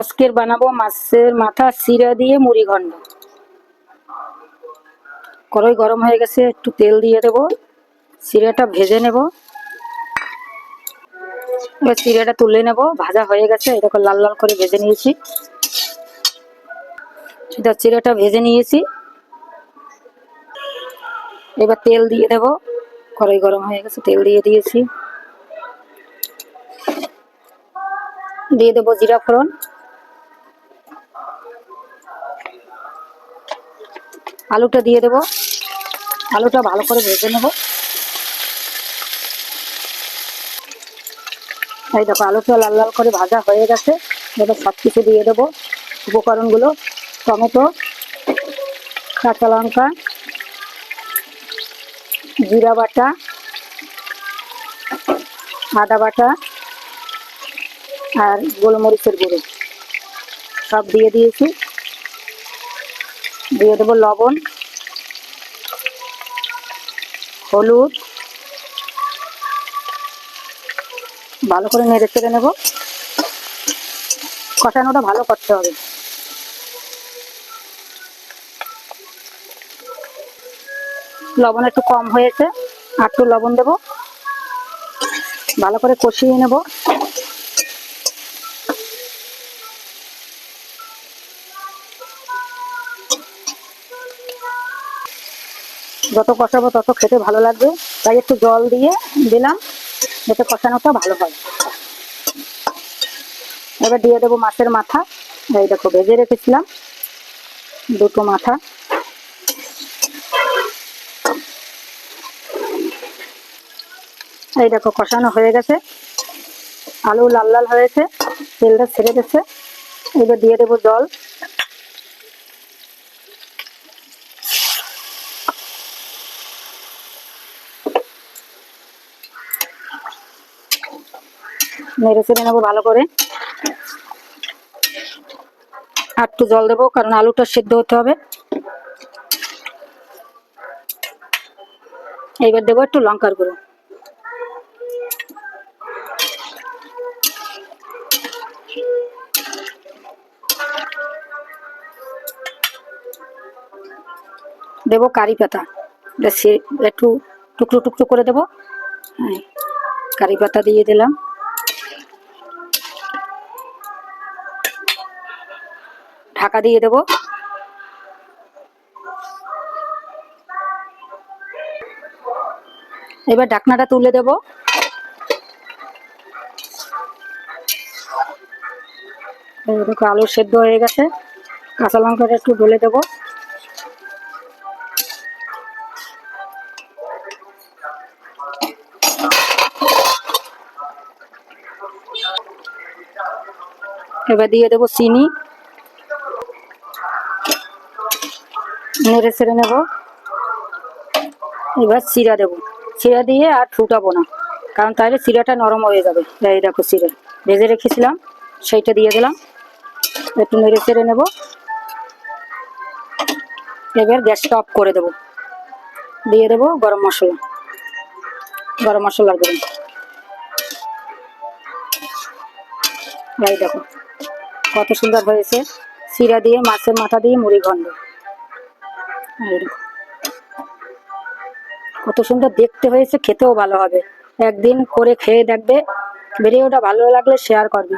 আজকের বানাবো মাছের মাথা চিরা দিয়ে মুড়ি ঘন্ট। কড়াই গরম হয়ে গেছে, একটু তেল দিয়ে দেবো। চিড়াটা ভেজে নেব। এবার চিড়াটা তুলে নেব, ভাজা হয়ে গেছে এরকম লাল লাল করে ভেজে নিয়েছি। এটা চিড়াটা ভেজে নিয়েছি। এবার তেল দিয়ে দেব, কড়াই গরম হয়ে গেছে, তেল দিয়ে দিয়েছি। দিয়ে দেবো জিরা ফোড়ন। আলুটা দিয়ে দেবো। আলুটা ভালো করে ভেজে নেব। এই দেখো, আলুটা লাল লাল করে ভাজা হয়ে গেছে। এবার সব কিছু দিয়ে দেবো। উপকরণগুলো, টমেটো, কাঁচা লঙ্কা, জিরা বাটা, আদা বাটা আর গোলমরিচের গুঁড়ো। সব দিয়ে দিয়েছি। দিয়ে দেবো লবণ, হলুদ, ভালো করে নেড়ে চেড়ে নেব। কষানোটা ভালো করতে হবে। লবণ একটু কম হয়েছে, আর একটু লবণ দেব। ভালো করে কষিয়ে নেব। যত কষাবো তত খেতে ভালো লাগবে। তাই একটু জল দিয়ে দিলাম, যাতে কষানোটা ভালো হয়। এবার দিয়ে দেবো মাছের মাথা। এই দেখো, ভেজে রেখেছিলাম দুটো মাথা। এই দেখো, কষানো হয়ে গেছে। আলু লাল লাল হয়েছে, তেলটা ছেড়ে গেছে এবার দিয়ে দেবো জল। চেড়ে নেব ভালো করে। আর একটু জল দেবো, কারণ আলুটা সিদ্ধ হতে হবে। এইবার দেবো একটু লঙ্কার গুঁড়ো। দেবো কারি পাতা। একটু টুকরো টুকরো করে দেবো। হ্যাঁ কারি পাতা দিয়ে দিলাম। ঢাকা দিয়ে দেবো। এবার ঢাকনাটা তুলে দেবো। দেখো, আলু সেদ্ধ হয়ে গেছে। কাঁচা লঙ্কাটা একটু ডলে দেবো। এবার দিয়ে দেবো চিনি। নেড়ে ছেড়ে নেব। এবার চিরা দেবো। চিরা দিয়ে আর ফুটাবো না, কারণ তাহলে চিরাটা নরম হয়ে যাবে। এই দেখো চিরা ভেজে রেখেছিলাম, সেইটা দিয়ে দিলাম। একটু নেড়ে চেড়ে নেব। এবার গ্যাসটা অফ করে দেবো। দিয়ে দেবো গরম মশলা। গরম মশলার গুঁড়ো। এই দেখো, কত সুন্দর হয়েছে। চিরা দিয়ে, মাছের মাথা দিয়ে মুড়ি দেখো কত সুন্দর দেখতে হয়েছে, খেতেও ভালো হবে। একদিন করে খেয়ে দেখবে, ভিডিওটা ভালো লাগলে শেয়ার করবে।